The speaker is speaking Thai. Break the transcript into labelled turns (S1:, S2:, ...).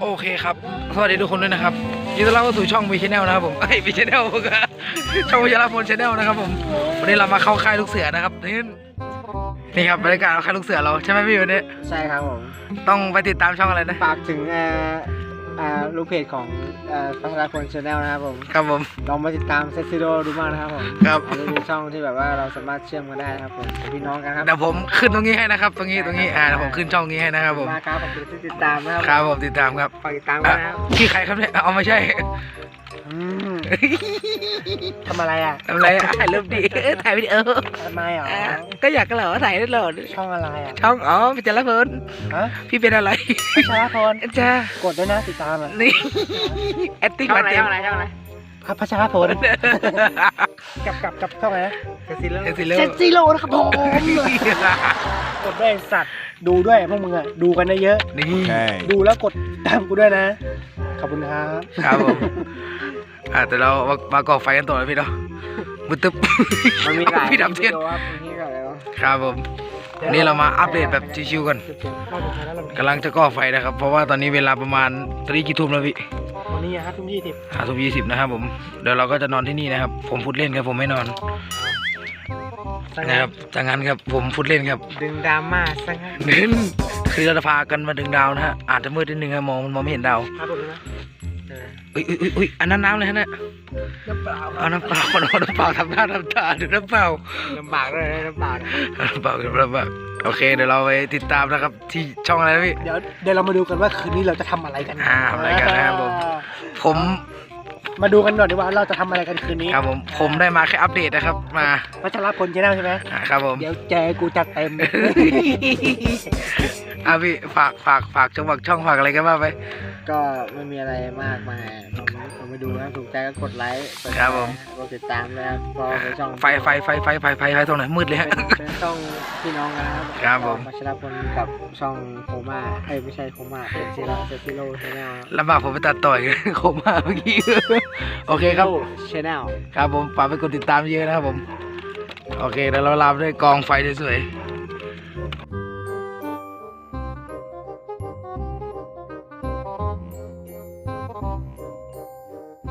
S1: โอเคครับ สวัสดีทุกคนด้วยนะครับยินดีต้อนรับเข้าสู่ช่องวีชแนลนะครับผมเอ้ยวีชแนลช่องวิชาพลชแนลนะครับผม วันนี้เรามาเข้าค่ายลูกเสือนะครับนี่นี่ครับบรรยากาศของค่ายลูกเสือเราใช่ไหมพี่วันนี้
S2: ใช่ครับผม
S1: ต้องไปติดตามช่องอะไรนะ
S2: ฝากถึงเอ่อเอ่อลูกเพจของเอ่อฟังราคนชาแนลนะครับผม
S1: ครับผม
S2: ลองมาติดตามเซซิโดดูบ้างนะครับผม
S1: ครับ
S2: อันนี้เป็นช่องที่แบบว่าเราสามารถเชื่อมกันได้นะครับผมเป็นพี่น้องกันครับ
S1: เดี๋ยวผมขึ้นตรงนี้ให้นะครับ ตรงนี้ตรงนี้อ่าเดี๋ยวผมขึ้นช่องนี้ให้นะครับผม
S2: มาครับผมที่ติดตามนะครับ
S1: ครับผมติดตามครับ
S2: ฝากติดตามกันนะครับ
S1: พี่ใครครับเนี่ยเอาไม่ใช่
S2: อืม ทำอะไรอะ
S1: ทำอะไรอะถ่ายรูปดีเออถ่ายวิดีโอ
S2: ทำไมอะ
S1: ก็อยากกันเหรอถ่ายได้เหรอ
S2: ช่องอะไรอะ
S1: ช่องอ๋อเป็นจารพล
S2: ฮะ
S1: พี่เป็นอะไร
S2: พัชรพล
S1: จ้าก
S2: ดด้วยนะติดตามอะ
S1: นี่แอคติ้งมาเต็ม
S2: พระพัชรพลกับกับกับช่องอะไรนะเซซิโล
S1: เซซิโร่
S2: เซซิโลนะครับผมกดด้วยสัตว์ดูด้วยพวกมึงอะดูกันได้เยอะ
S1: นี่
S3: Okay.
S2: ดูแล้วกดตามกูด้วยนะ ขอบคุณครับ
S1: ครับผม อ่าแต่เรามามาก่อไฟกันต่อเลยพี่เนาะมุตึ๊บ
S2: มันมีหลาย
S1: พี่ดำเทียน
S2: วิดีโอครับมีก็อะไรวะ
S1: ครับผมวันนี้เรามาอัปเดตแบบชิวๆกันกำลังจะก่อไฟนะครับ เพราะว่าตอนนี้เวลาประมาณตอนนี้กี่ทุ่มแล้วพี่
S2: วันนี้ครับทุ่มยี่สิบ
S1: ห้าทุ่มยี่สิบนะครับผมเดี๋ยวเราก็จะนอนที่นี่นะครับ ผมพูดเล่นครับผมไม่นอนนะครับจากนั้นครับผมพูดเล่นครับ
S2: ดึงดราม่าซะงั้น
S1: นึนคือเราจะพากันมาดึงดาวนะฮะอาจจะมืดนิดนึงครับมองมองไม่เห็นดาว
S2: ครับผมนะเออ
S1: อุ้ยอุ้ยอุ้ยอุ้ยอันนั้นน้ำเลยฮะเนี่ย
S2: น้ำเปล่า
S1: เอาน้ำเปล่าเอาน้ำเปล่าทำหน้าทำตาดูน้ำเปล่า
S2: ลำบากเลยนะลำบาก
S1: เอาน้ำเปล่าน้ำเปล่าโอเคเดี๋ยวเราไปติดตามนะครับ ที่ช่องอะไรนะพี่
S2: เดี๋ยวเดี๋ยวเรามาดูกันว่าคืนนี้เราจะทำอะไรกัน
S1: อ่าทำอะไรกันนะครับผมผม
S2: มาดูกันหน่อยดีว่าเราจะทำอะไรกันคืนนี้
S1: ครับผมผมได้มาแค่อัปเดตนะครับ มา
S2: พัชรพลชาแนลใช่ไหม
S1: อ่าครับผม
S2: เดี๋ยวแจกูจัดเต็ม
S1: อะพี่ฝากฝากฝากช่องฝากช่องฝากอะไรกันบ้างไป
S2: ก็ไม่มีอะไรมากมายผมผมไปดูนะถูกใจก็กดไลค์กดแช
S1: ครับผม
S2: กดติดตามนะครับเพราะเป็นช่อง
S1: ไฟไฟไฟไฟไฟไฟไฟตรงไหนมืดเลยฮะ
S2: เป็นเป็นช่องพี่น้องกันนะครับ
S1: ครับผม
S2: มาชรพลกับช่องโคม่าเอ้ยไม่ใช่โคม่าเป็นซีโร่เซซิโร่ชาแนล
S1: ลำบากผมไปตัดต่อย โคม่าเมื่อกี้โอเคครับ
S2: ชาแนล
S1: ครับผมฝากไปกดติดตามเยอะนะครับผม โอเคเดี๋ยวเราลาไปด้วยกองไฟสวยๆ